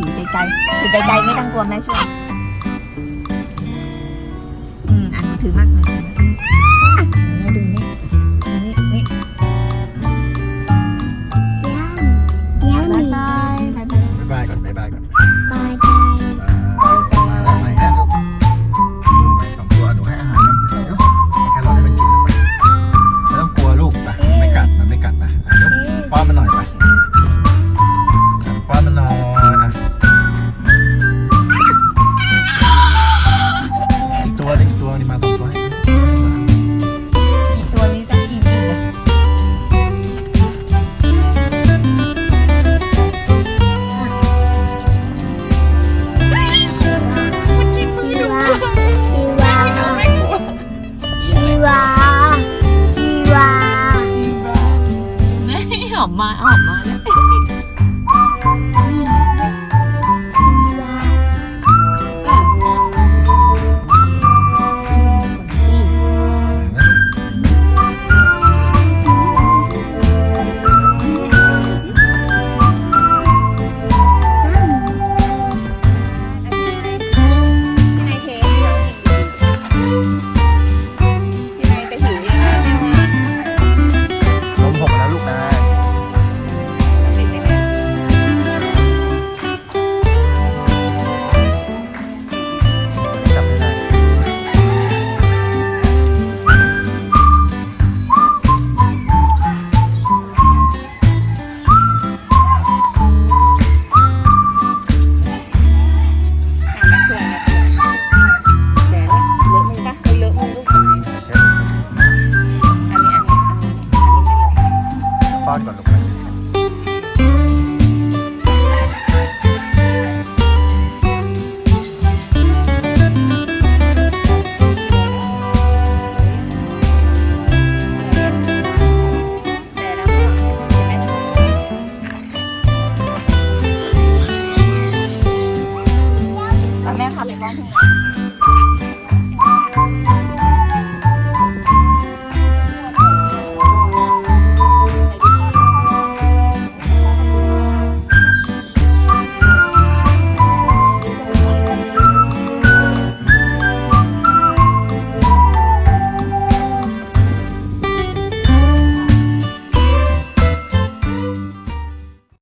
ผีไกลๆผีไกลๆไม่ต้องกลัวแม่ช่วยอืมอ่านมือถือมากเลยโ my arm. ก่นลูกแม่ขับไปร้องเพลง